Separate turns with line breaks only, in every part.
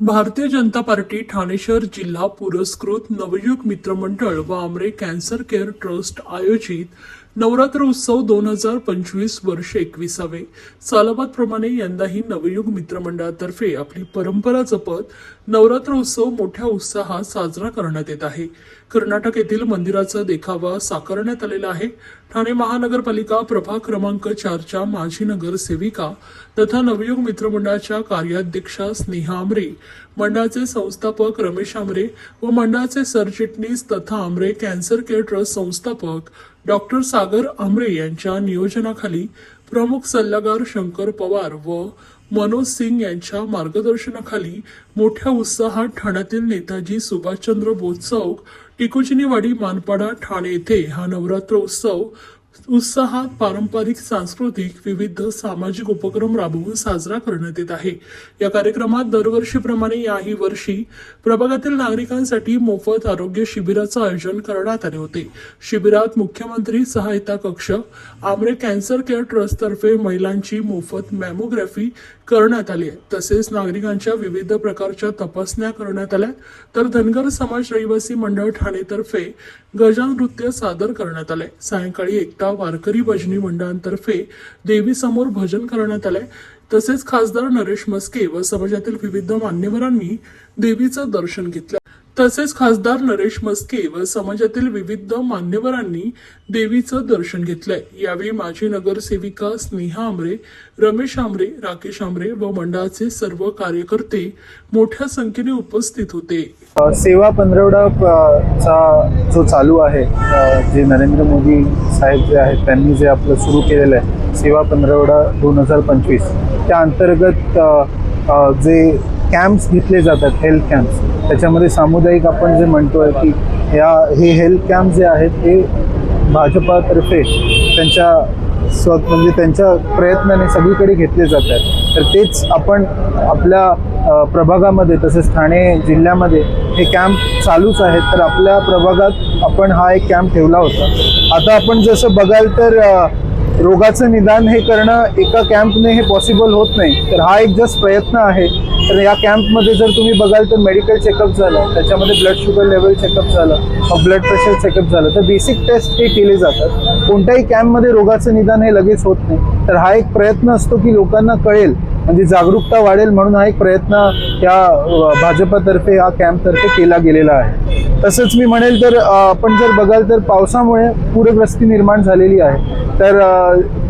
Bharatiya Janata party Thane शहर जिल्हा पुरस्कृत नवयुग मित्र मंडळ व आमरे कॅन्सर केअर ट्रस्ट आयोजित नवरात्र उत्सव दोन हजार पंचवीस वर्ष एकविसावे. सालाबादप्रमाणे यंदाही नवयुग मित्रमंडळातर्फे आपली परंपरा जपत नवरात्र उत्सव मोठ्या उत्साहात साजरा करण्यात येत आहे. कर्नाटक येथील मंदिराचा देखावा साकारण्यात आलेला आहे. ठाणे महानगरपालिका प्रभाग क्रमांक चारच्या माजी नगरसेविका तथा नवयुग मित्रमंडळाच्या कार्याध्यक्षा स्नेहा आमरे मंडळाचे संस्थापक रमेश आमरे व मंडळाचे सरचिटणीस तथा आमरे कॅन्सर केअर ट्रस्ट संस्थापक डॉक्टर सागर आमरे यांच्या नियोजनाखाली प्रमुख सल्लागार शंकर पवार व मनोज सिंग यांच्या मार्गदर्शनाखाली मोठ्या उत्साहात ठाण्यातील नेताजी सुभाषचंद्र बोस चौक टिकुचिनीवाडी मानपाडा ठाणे येथे हा नवरात्र उत्सव उत्साहात पारंपरिक सांस्कृतिक विविध सामाजिक उपक्रम राबवून साजरा करण्यात येत आहे. या कार्यक्रमात दरवर्षीप्रमाणे याही वर्षी प्रभागातील नागरिकांसाठी मोफत आरोग्य शिबिराचं आयोजन करण्यात आले होते. शिबिरात मुख्यमंत्री सहायता कक्ष आमरे कॅन्सर केअर ट्रस्टतर्फे महिलांची मोफत मॅमोग्राफी करण्यात आली आहे. तसेच नागरिकांच्या विविध प्रकारच्या तपासण्या करण्यात आल्या तर धनगर समाज रहिवासी मंडळ ठाणेतर्फे गजान नृत्य सादर करण्यात आले. सायंकाळी एकता वारकरी भजनी मंडळांतर्फे देवीसमोर भजन करण्यात आले तसेच खासदार नरेश मस्के व समाजातील विविध मान्यवरांनी देवीचं दर्शन घेतलं. तसेच खासदार नरेश मस्के व समाजातील विविध मान्यवरांनी देवीचं दर्शन घेतलंय. यावेळी माजी नगरसेविका स्नेहा आमरे रमेश आमरे राकेश आमरे व मंडळाचे सर्व कार्यकर्ते मोठ्या संख्येने उपस्थित होते.
सेवा पंधरवडा चा जो चालू आहे जे नरेंद्र मोदी साहेब जे आहेत त्यांनी जे आपलं सुरू केलेलं आहे सेवा पंधरवडा दोन हजार पंचवीस त्या अंतर्गत जे कॅम्प्स घेतले जातात हेल्थ कॅम्प्स त्याच्यामध्ये सामुदायिक आपण जे म्हणतो आहे की ह्या हे हेल्थ कॅम्प जे आहेत ते भाजपातर्फे त्यांच्या स्व म्हणजे त्यांच्या प्रयत्नाने सगळीकडे घेतले जातात. तर तेच आपण आपल्या प्रभागामध्ये तसेच ठाणे जिल्ह्यामध्ये हे कॅम्प चालूच आहेत. तर आपल्या प्रभागात आपण हा एक कॅम्प ठेवला होता. आता आपण जसं बघाल तर रोगाचं निदान हे करणं एका कॅम्पने हे पॉसिबल होत नाही. तर हा एक जस्ट प्रयत्न आहे. तर या कॅम्पमध्ये जर तुम्ही बघाल तर मेडिकल चेकअप झालं त्याच्यामध्ये ब्लड शुगर लेवल चेकअप झालं ब्लड प्रेशर चेकअप झालं. तर बेसिक टेस्ट हे केले जातात. कोणत्याही कॅम्पमध्ये रोगाचं निदान हे लगेच होत नाही. तर हा एक प्रयत्न असतो की लोकांना कळेल म्हणजे जागरूकता वाढेल म्हणून हा एक प्रयत्न या भाजपातर्फे या कॅम्पतर्फे केला गेलेला आहे. तसंच मी म्हणेल तर आपण जर बघाल तर पावसामुळे पूरग्रस्ती निर्माण झालेली आहे. तर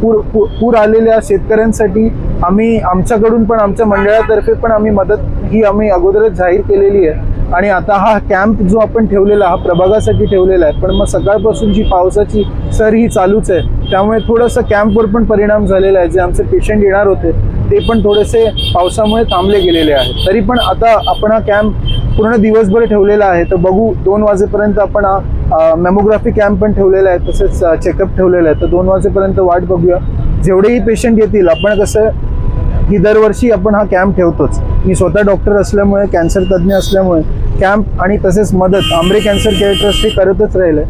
पूर पूर पूर आलेल्या शेतकऱ्यांसाठी आम्ही आमच्याकडून पण आमच्या मंडळातर्फे पण आम्ही मदत ही आम्ही अगोदरच जाहीर केलेली आहे. आणि आता हा कॅम्प जो आपण ठेवलेला हा प्रभागासाठी ठेवलेला आहे. पण मग सकाळपासून जी पावसाची सर ही चालूच आहे. त्यामुळे थोडंसं कॅम्पवर पण परिणाम झालेला आहे. जे आमचे पेशंट येणार होते ते पण थोडेसे पावसामुळे थांबले गेलेले आहेत. तरी पण आता आपण हा कॅम्प पूर्ण दिवसभर ठेवलेला आहे. तर बघू दोन वाजेपर्यंत आपण हा मेमोग्राफी कॅम्प पण ठेवलेला आहे तसेच चेकअप ठेवलेला आहे. तर दोन वाजेपर्यंत वाट बघूया. जेवढेही पेशंट येतील आपण कसं ही दरवर्षी आपण हा कॅम्प ठेवतोच. मी स्वतः डॉक्टर असल्यामुळे कॅन्सर तज्ज्ञ असल्यामुळे कॅम्प आणि तसेच मदत आंबरे कॅन्सर केअर ट्रस्ट हे करतच राहिलं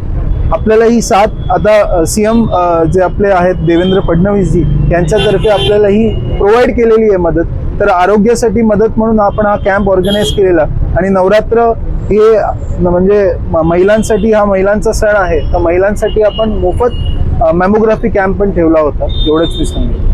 आपल्याला ही साथ आता सी एम जे आपले आहेत देवेंद्र फडणवीसजी यांच्यातर्फे आपल्याला ही प्रोव्हाइड केलेली आहे मदत तर आरोग्यासाठी मदत म्हणून आपण हा कॅम्प ऑर्गनाईज केलेला. आणि नवरात्र हे म्हणजे म- महिलांसाठी हा महिलांचा सण आहे. तर महिलांसाठी आपण मोफत मॅमोग्राफी कॅम्प पण ठेवला होता. एवढंच मी सांगेन.